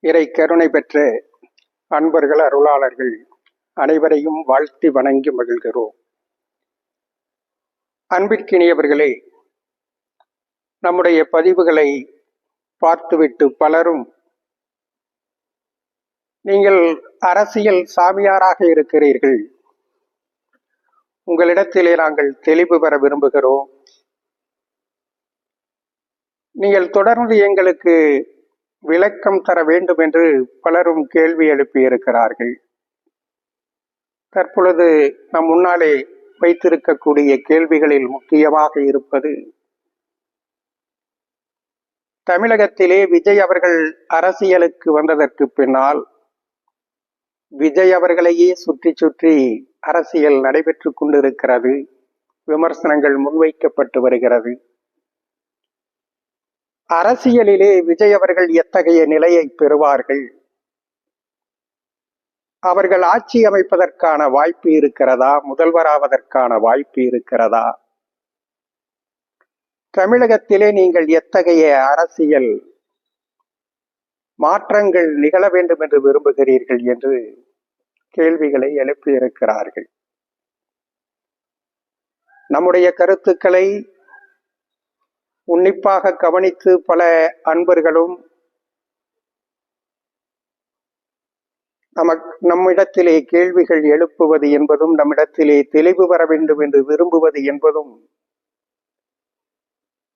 இறை கருணை பெற்ற அன்பர்கள் அருளாளர்கள் அனைவரையும் வாழ்த்தி வணங்கி மகிழ்கிறோம். அன்பிற்கினியவர்களே நம்முடைய பதிவுகளை பார்த்துவிட்டு பலரும் நீங்கள் அரசியல் சாமியாராக இருக்கிறீர்கள். உங்களிடத்திலே நாங்கள் தெளிவு பெற விரும்புகிறோம். நீங்கள் தொடர்ந்து எங்களுக்கு விளக்கம் தர வேண்டும் என்று பலரும் கேள்வி எழுப்பியிருக்கிறார்கள். தற்பொழுது நம் முன்னாலே வைத்திருக்கக்கூடிய கேள்விகளில் முக்கியமாக இருப்பது தமிழகத்திலே விஜய் அவர்கள் அரசியலுக்கு வந்ததற்கு பின்னால் விஜய் அவர்களையே சுற்றி சுற்றி அரசியல் நடைபெற்று கொண்டிருக்கிறது விமர்சனங்கள் முன்வைக்கப்பட்டு வருகிறது. அரசியலிலே விஜய் அவர்கள் எத்தகைய நிலையை பெறுவார்கள்? அவர்கள் ஆட்சி அமைப்பதற்கான வாய்ப்பு இருக்கிறதா? முதல்வராவதற்கான வாய்ப்பு இருக்கிறதா? தமிழகத்திலே நீங்கள் எத்தகைய அரசியல் மாற்றங்கள் நிகழ வேண்டும் என்று விரும்புகிறீர்கள் என்று கேள்விகளை எழுப்பியிருக்கிறார்கள். நம்முடைய கருத்துக்களை உன்னிப்பாக கவனித்து பல அன்பர்களும் நமக் நம்மிடத்திலே கேள்விகள் எழுப்புவது என்பதும் நம்மிடத்திலே தெளிவு வர வேண்டும் என்று விரும்புவது என்பதும்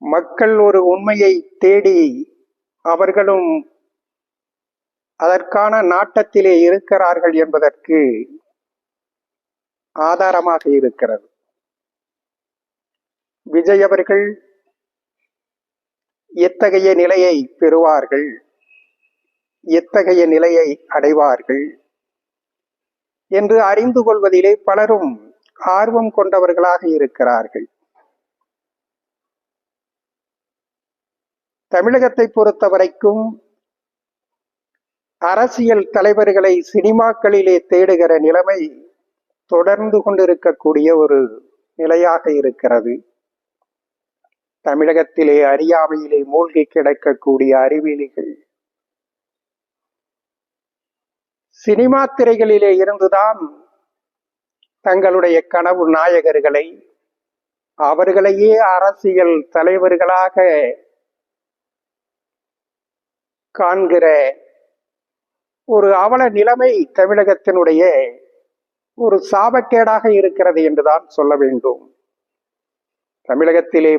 மக்கள் ஒரு உண்மையை தேடி அவர்களும் அதற்கான நாட்டத்திலே இருக்கிறார்கள் என்பதற்கு ஆதாரமாக இருக்கிறது. விஜய் அவர்கள் எத்தகைய நிலையை பெறுவார்கள்? எத்தகைய நிலையை அடைவார்கள்? என்று அறிந்து கொள்வதிலே பலரும் ஆர்வம் கொண்டவர்களாக இருக்கிறார்கள். தமிழகத்தை பொறுத்த வரைக்கும் அரசியல் தலைவர்களை சினிமாக்களிலே தேடுகிற நிலைமை தொடர்ந்து கொண்டிருக்கக்கூடிய ஒரு நிலையாக இருக்கிறது. தமிழகத்திலே அறியாமையிலே மூழ்கி கிடக்கக்கூடிய அறிவியலிகள் சினிமா திரைகளிலே இருந்துதான் தங்களுடைய கனவு நாயகர்களை அவர்களையே அரசியல் தலைவர்களாக காண்கிற ஒரு அவல நிலைமை தமிழகத்தினுடைய ஒரு சாபக்கேடாக இருக்கிறது என்றுதான் சொல்ல வேண்டும். தமிழகத்திலே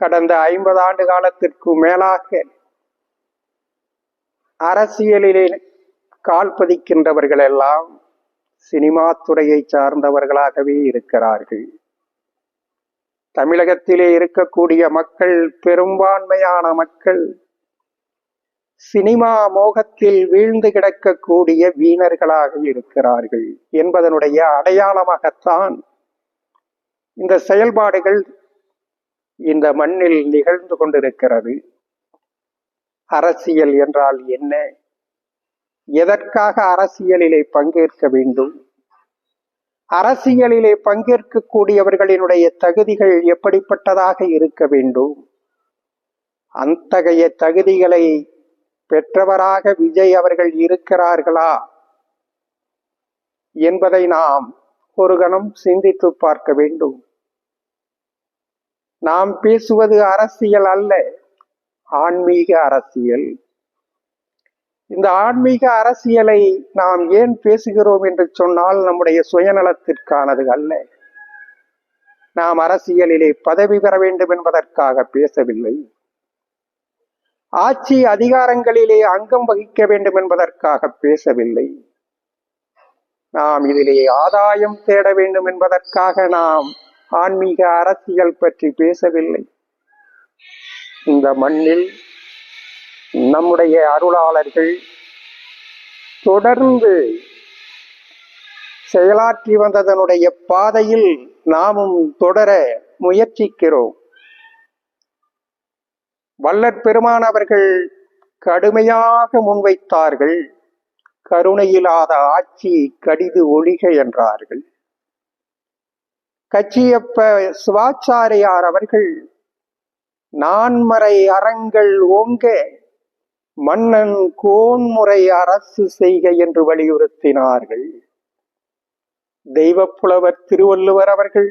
கடந்த ஐம்பது ஆண்டு காலத்திற்கு மேலாக அரசியலிலே கால் பதிக்கின்றவர்கள் எல்லாம் சினிமா துறையை சார்ந்தவர்களாகவே இருக்கிறார்கள். தமிழகத்திலே இருக்கக்கூடிய மக்கள் பெரும்பான்மையான மக்கள் சினிமா மோகத்தில் வீழ்ந்து கிடக்கக்கூடிய வீணர்களாக இருக்கிறார்கள் என்பதனுடைய அடையாளமாகத்தான் இந்த செயல்பாடுகள் இந்த மண்ணில் நிகழ்ந்து கொண்டிருக்கிறது. அரசியல் என்றால் என்ன? எதற்காக அரசியலிலே பங்கேற்க வேண்டும்? அரசியலிலே பங்கேற்கக்கூடியவர்களினுடைய தகுதிகள் எப்படிப்பட்டதாக இருக்க வேண்டும்? அத்தகைய தகுதிகளை பெற்றவராக விஜய் அவர்கள் இருக்கிறார்களா? என்பதை நாம் ஒரு கணம் சிந்தித்து பார்க்க வேண்டும். நாம் பேசுவது அரசியல் அல்ல ஆன்மீக அரசியல். இந்த ஆன்மீக அரசியலை நாம் ஏன் பேசுகிறோம் என்று சொன்னால் நம்முடைய சுயநலத்திற்கானது அல்ல. நாம் அரசியலிலே பதவி பெற வேண்டும் என்பதற்காக பேசவில்லை. ஆட்சி அதிகாரங்களிலே அங்கம் வகிக்க வேண்டும் என்பதற்காக பேசவில்லை. நாம் இதிலே ஆதாயம் தேட வேண்டும் என்பதற்காக நாம் ஆன்மீக அரசியல் பற்றி பேசவில்லை. இந்த மண்ணில் நம்முடைய அருளாளர்கள் தொடர்ந்து செயலாற்றி வந்ததனுடைய பாதையில் நாமும் தொடர முயற்சிக்கிறோம். வல்லற் பெருமான் அவர்கள் கடுமையாக முன்வைத்தார்கள். கருணையில்லாத ஆட்சி கடிது ஒழிக என்றார்கள். கச்சியப்ப சிவாச்சாரியார் அவர்கள் நான்மறை அறங்கள் ஓங்க மன்னன் கோன்முறை அரசு செய்க என்று வலியுறுத்தினார்கள். தெய்வப்புலவர் திருவள்ளுவர் அவர்கள்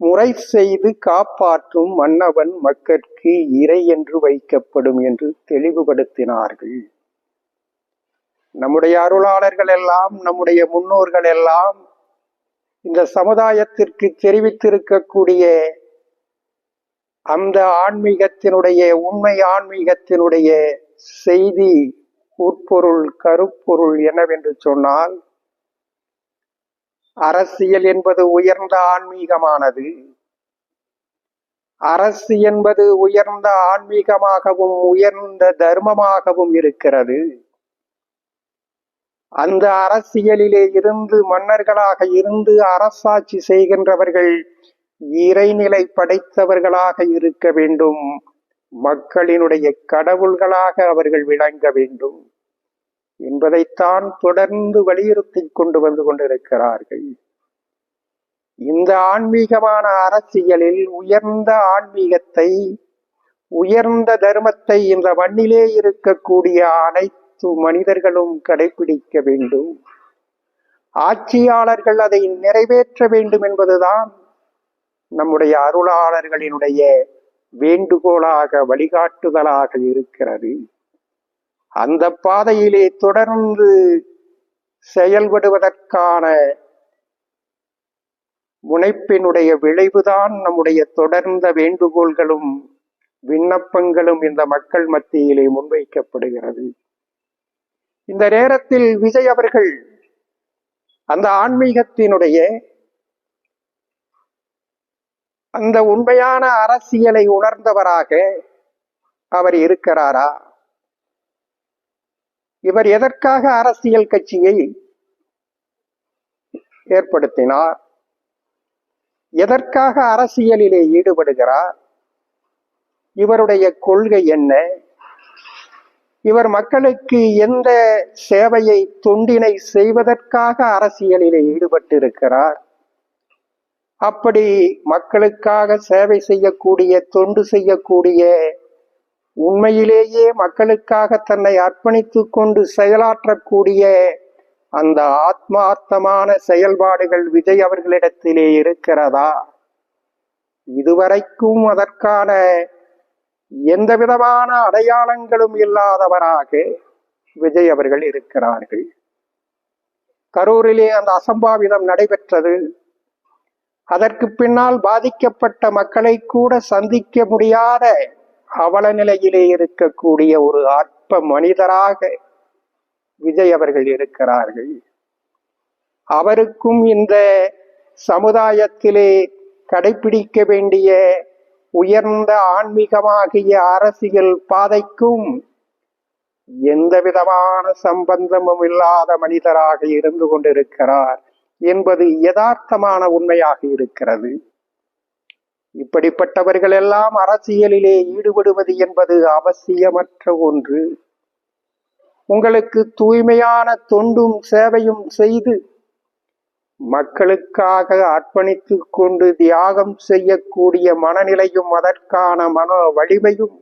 முறை செய்து காப்பாற்றும் மன்னவன் மக்கட்கு இறை என்று வைக்கப்படும் என்று தெளிவுபடுத்தினார்கள். நம்முடைய அருளாளர்கள் எல்லாம் நம்முடைய முன்னோர்கள் எல்லாம் இந்த சமுதாயத்திற்கு தெரிவித்திருக்கக்கூடிய அந்த ஆன்மீகத்தினுடைய உண்மை ஆன்மீகத்தினுடைய செய்தி உட்பொருள் கருப்பொருள் என்னவென்று சொன்னால் அரசியல் என்பது உயர்ந்த ஆன்மீகமானது. அரசு என்பது உயர்ந்த ஆன்மீகமாகவும் உயர்ந்த தர்மமாகவும் இருக்கிறது. அந்த அரசியலிலே இருந்து மன்னர்களாக இருந்து அரசாட்சி செய்கின்றவர்கள் இறைநிலை படைத்தவர்களாக இருக்க வேண்டும். மக்களினுடைய கடவுள்களாக அவர்கள் விளங்க வேண்டும். என்பதைத்தான் தொடர்ந்து வலியுறுத்தி கொண்டு வந்து கொண்டிருக்கிறார்கள். இந்த ஆன்மீகமான அரசியலில் உயர்ந்த ஆன்மீகத்தை உயர்ந்த தர்மத்தை இந்த மண்ணிலே இருக்கக்கூடிய அனைத்து மனிதர்களும் கடைபிடிக்க வேண்டும். ஆட்சியாளர்கள் அதை நிறைவேற்ற வேண்டும் என்பதுதான் நம்முடைய அருளாளர்களினுடைய வேண்டுகோளாக வழிகாட்டுதலாக இருக்கிறது. அந்த பாதையிலே தொடர்ந்து செயல்படுவதற்கான முனைப்பினுடைய விளைவுதான் நம்முடைய தொடர்ந்த வேண்டுகோள்களும் விண்ணப்பங்களும் இந்த மக்கள் மத்தியிலே முன்வைக்கப்படுகிறது. இந்த நேரத்தில் விஜய் அவர்கள் அந்த ஆன்மீகத்தினுடைய அந்த உண்மையான அரசியலை உணர்ந்தவராக அவர் இருக்கிறாரா? இவர் எதற்காக அரசியல் கட்சியை ஏற்படுத்தினார்? எதற்காக அரசியலிலே ஈடுபடுகிறார்? இவருடைய கொள்கை என்ன? இவர் மக்களுக்கு எந்த சேவையை தொண்டினை செய்வதற்காக அரசியலிலே ஈடுபட்டிருக்கிறார்? அப்படி மக்களுக்காக சேவை செய்யக்கூடிய தொண்டு செய்யக்கூடிய உண்மையிலேயே மக்களுக்காக தன்னை அர்ப்பணித்து கொண்டு செயலாற்றக்கூடிய அந்த ஆத்மார்த்தமான செயல்பாடுகள் விஜய் அவர்களிடத்திலே இருக்கிறதா? இதுவரைக்கும் அதற்கான எந்த விதமான அடையாளங்களும் இல்லாதவராக விஜய் அவர்கள் இருக்கிறார்கள். கரூரிலே அந்த அசம்பாவிதம் நடைபெற்றது. அதற்கு பின்னால் பாதிக்கப்பட்ட மக்களை கூட சந்திக்க முடியாத அவல நிலையிலே இருக்கக்கூடிய ஒரு அற்ப மனிதராக விஜய் அவர்கள் இருக்கிறார்கள். அவருக்கும் இந்த சமுதாயத்திலே கடைபிடிக்க வேண்டிய உயர்ந்த ஆன்மீகமாகிய அரசியல் பாதைக்கும் எந்த விதமான சம்பந்தமும் இல்லாத மனிதராக இருந்து கொண்டிருக்கிறார் என்பது யதார்த்தமான உண்மையாக இருக்கிறது. இப்படிப்பட்டவர்கள் எல்லாம் அரசியலிலே ஈடுபடுவது என்பது அவசியமற்ற ஒன்று. உங்களுக்கு தூய்மையான தொண்டும் சேவையும் செய்து மக்களுக்காக அர்ப்பணித்து கொண்டு தியாகம் செய்யக்கூடிய மனநிலையும் அதற்கான மன வலிமையும்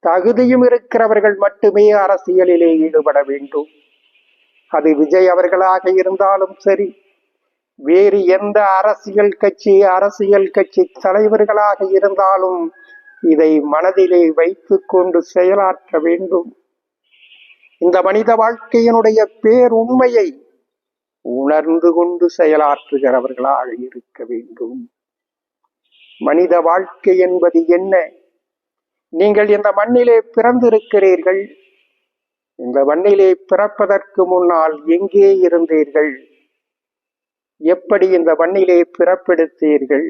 தகுதியும் இருக்கிறவர்கள் மட்டுமே அரசியலிலே ஈடுபட வேண்டும். அது விஜய் அவர்களாக இருந்தாலும் சரி வேறு எந்த அரசியல் கட்சி அரசியல் கட்சி தலைவர்களாக இருந்தாலும் இதை மனதிலே வைத்து கொண்டு செயலாற்ற வேண்டும். இந்த மனித வாழ்க்கையினுடைய பேருண்மையை உணர்ந்து கொண்டு செயலாற்றுகிறவர்களாக இருக்க வேண்டும். மனித வாழ்க்கை என்பது என்ன? நீங்கள் இந்த மண்ணிலே பிறந்திருக்கிறீர்கள். இந்த மண்ணிலே பிறப்பதற்கு முன்னால் எங்கே இருந்தீர்கள்? எப்படி இந்த மண்ணிலே பிறப்பெடுத்தீர்கள்?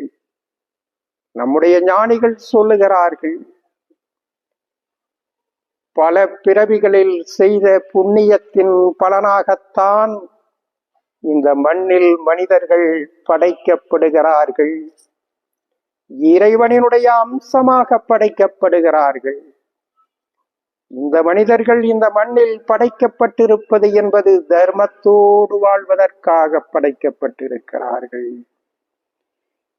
நம்முடைய ஞானிகள் சொல்லுகிறார்கள் பல பிறவிகளில் செய்த புண்ணியத்தின் பலனாகத்தான் இந்த மண்ணில் மனிதர்கள் படைக்கப்படுகிறார்கள். இறைவனினுடைய அம்சமாக படைக்கப்படுகிறார்கள். இந்த மனிதர்கள் இந்த மண்ணில் படைக்கப்பட்டிருப்பது என்பது தர்மத்தோடு வாழ்வதற்காக படைக்கப்பட்டிருக்கிறார்கள்.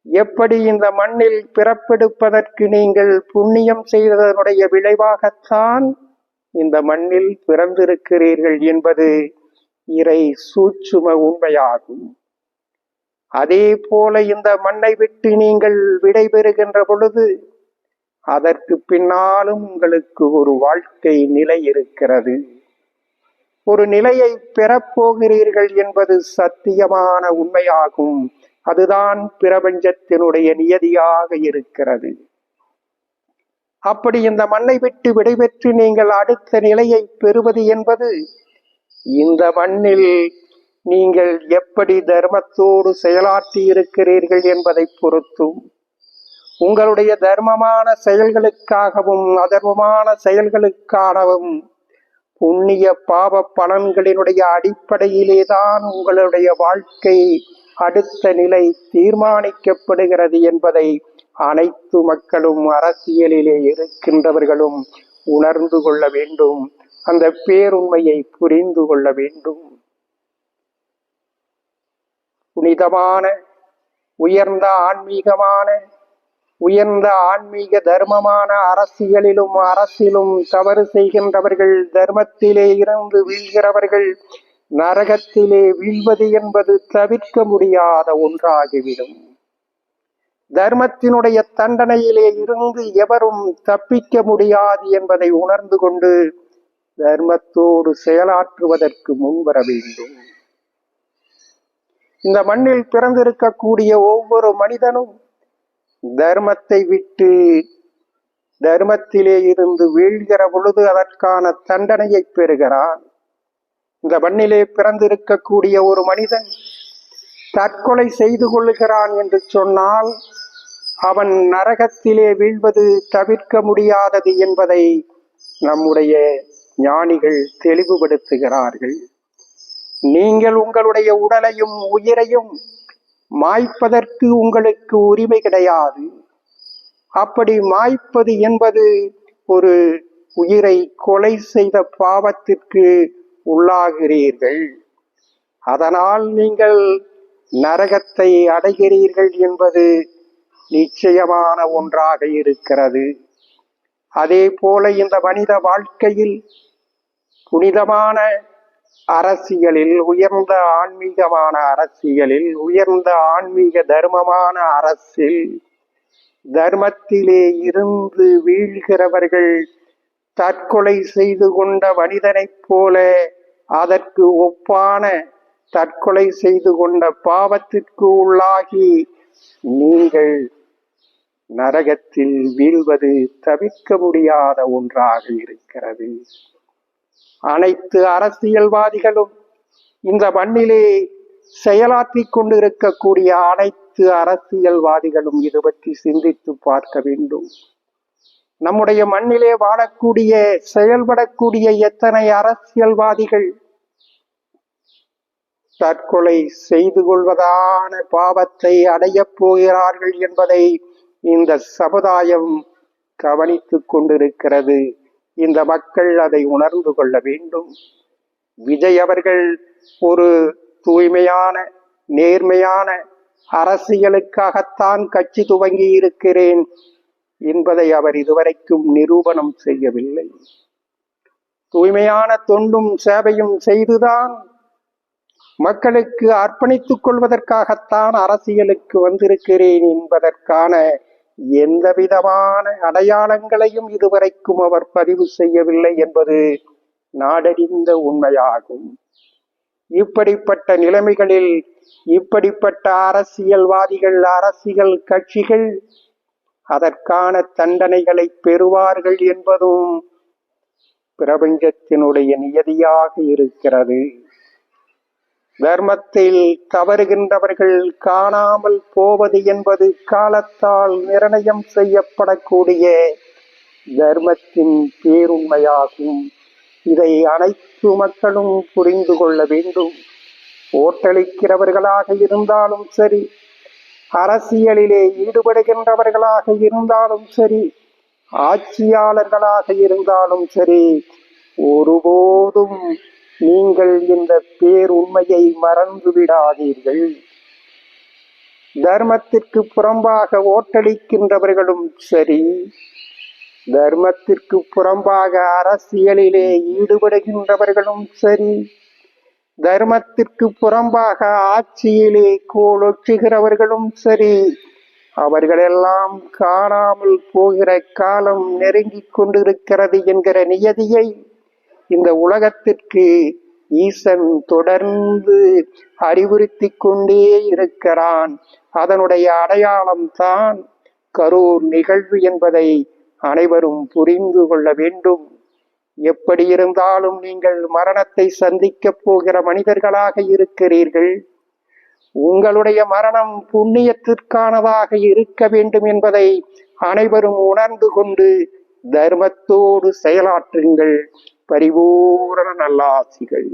எப்படி இந்த மண்ணில் பிறப்பெடுப்பதற்கு நீங்கள் புண்ணியம் செய்ததனுடைய விளைவாகத்தான் இந்த மண்ணில் பிறந்திருக்கிறீர்கள் என்பது இறை சூட்சும உண்மையாகும். அதே போல இந்த மண்ணை விட்டு நீங்கள் விடைபெறுகின்ற பொழுது அதற்கு பின்னாலும் உங்களுக்கு ஒரு வாழ்க்கை நிலை இருக்கிறது. ஒரு நிலையை பெறப்போகிறீர்கள் என்பது சத்தியமான உண்மையாகும். அதுதான் பிரபஞ்சத்தினுடைய நியதியாக இருக்கிறது. அப்படி இந்த மண்ணை விட்டு விடைபெற்று நீங்கள் அடுத்த நிலையை பெறுவது என்பது இந்த மண்ணில் நீங்கள் எப்படி தர்மத்தோடு செயலாற்றி இருக்கிறீர்கள் என்பதை பொறுத்தும் உங்களுடைய தர்மமான செயல்களுக்காகவும் அதர்மமான செயல்களுக்காகவும் புண்ணிய பாவ பலன்களினுடைய அடிப்படையிலே தான் உங்களுடைய வாழ்க்கை அடுத்த நிலை தீர்மானிக்கப்படுகிறது என்பதை அனைத்து மக்களும் அரசியலிலே இருக்கின்றவர்களும் உணர்ந்து கொள்ள வேண்டும். அந்த பேருண்மையை புரிந்து கொள்ள வேண்டும். புனிதமான உயர்ந்த ஆன்மீகமான உயர்ந்த ஆன்மீக தர்மமான அரசியலிலும் அரசிலும் தவறு செய்கின்றவர்கள் தர்மத்திலே இருந்து வீழ்கிறவர்கள் நரகத்திலே வீழ்வது என்பது தவிர்க்க முடியாத ஒன்றாகிவிடும். தர்மத்தினுடைய தண்டனையிலே இருந்து எவரும் தப்பிக்க முடியாது என்பதை உணர்ந்து கொண்டு தர்மத்தோடு செயலாற்றுவதற்கு முன்வர வேண்டும். இந்த மண்ணில் பிறந்திருக்கக்கூடிய ஒவ்வொரு மனிதனும் தர்மத்தை விட்டு தர்மத்திலே இருந்து வீழ்கிற பொழுது அதற்கான தண்டனையை பெறுகிறான். இந்த மண்ணிலே பிறந்திருக்கக்கூடிய ஒரு மனிதன் தற்கொலை செய்து கொள்கிறான் என்று சொன்னால் அவன் நரகத்திலே வீழ்வது தவிர்க்க முடியாதது என்பதை நம்முடைய ஞானிகள் தெளிவுபடுத்துகிறார்கள். நீங்கள் உங்களுடைய உடலையும் உயிரையும் மாய்ப்பதற்கு உங்களுக்கு உரிமை கிடையாது. அப்படி மாய்ப்பது என்பது ஒரு உயிரை கொலை செய்த பாவத்திற்கு உள்ளாகிறீர்கள். அதனால் நீங்கள் நரகத்தை அடைகிறீர்கள் என்பது நிச்சயமான ஒன்றாக இருக்கிறது. அதே போல இந்த மனித வாழ்க்கையில் புனிதமான அரசியலில் உயர்ந்த ஆன்மீகமான அரசியலில் உயர்ந்த ஆன்மீக தர்மமான அரசில் தர்மத்திலே இருந்து வீழ்கிறவர்கள் தற்கொலை செய்து கொண்ட மனிதனைப் போல அதற்கு ஒப்பான தற்கொலை செய்து கொண்ட பாவத்திற்கு உள்ளாகி நீங்கள் நரகத்தில் வீழ்வது தவிர்க்க முடியாத ஒன்றாக இருக்கிறது. அனைத்து அரசியல்வாதிகளும் இந்த மண்ணிலே செயலாற்றி கொண்டிருக்கக்கூடிய அனைத்து அரசியல்வாதிகளும் இது பற்றி சிந்தித்து பார்க்க வேண்டும். நம்முடைய மண்ணிலே வாழக்கூடிய செயல்படக்கூடிய எத்தனை அரசியல்வாதிகள் தற்கொலை செய்து கொள்வதான பாவத்தை அடையப் போகிறார்கள் என்பதை இந்த சமுதாயம் கவனித்துக் கொண்டிருக்கிறது. இந்த மக்கள் அதை உணர்ந்து கொள்ள வேண்டும். விஜய் அவர்கள் ஒரு தூய்மையான நேர்மையான அரசியலுக்காகத்தான் கட்சி துவங்கி இருக்கிறேன் என்பதை அவர் இதுவரைக்கும் நிரூபணம் செய்யவில்லை. தூய்மையான தொண்டும் சேவையும் செய்துதான் மக்களுக்கு அர்ப்பணித்துக் கொள்வதற்காகத்தான் அரசியலுக்கு வந்திருக்கிறேன் என்பதற்கான எந்த விதமான அடையாளங்களையும் இதுவரைக்கும் அவர் பதிவு செய்யவில்லை என்பது நாடறிந்த உண்மையாகும். இப்படிப்பட்ட நிலைமைகளில் இப்படிப்பட்ட அரசியல்வாதிகள் அரசியல் கட்சிகள் அதற்கான தண்டனைகளை பெறுவார்கள் என்பதும் பிரபஞ்சத்தினுடைய நியதியாக இருக்கிறது. தர்மத்தில் தவறுகின்றவர்கள் காணாமல் போவது என்பது காலத்தால் நிர்ணயம் செய்யப்படக்கூடிய தர்மத்தின் பேருண்மையாகும். இதை அனைத்து மக்களும் புரிந்து கொள்ள வேண்டும். ஓட்டளிக்கிறவர்களாக இருந்தாலும் சரி அரசியலிலே ஈடுபடுகின்றவர்களாக இருந்தாலும் சரி ஆட்சியாளர்களாக இருந்தாலும் சரி ஒருபோதும் நீங்கள் இந்த பேருண்மையை மறந்து விடாதீர்கள். தர்மத்திற்கு புறம்பாக ஓட்டளிக்கின்றவர்களும் சரி தர்மத்திற்கு புறம்பாக அரசியலிலே ஈடுபடுகின்றவர்களும் சரி தர்மத்திற்கு புறம்பாக ஆட்சியிலே கோலொற்றுகிறவர்களும் சரி அவர்களெல்லாம் காணாமல் போகிற காலம் நெருங்கிக் கொண்டிருக்கிறது என்கிற நியதியை இந்த உலகத்திற்கு ஈசன் தொடர்ந்து அறிவுறுத்தி கொண்டே இருக்கிறான். அதனுடைய அடையாளம் தான் கரூர் நிகழ்வு என்பதை அனைவரும் புரிந்து கொள்ள வேண்டும். எப்படி இருந்தாலும் நீங்கள் மரணத்தை சந்திக்கப் போகிற மனிதர்களாக இருக்கிறீர்கள். உங்களுடைய மரணம் புண்ணியத்திற்கானதாக இருக்க வேண்டும் என்பதை அனைவரும் உணர்ந்து கொண்டு தர்மத்தோடு செயலாற்றுங்கள். பரிபூரண நல்லாசிகள்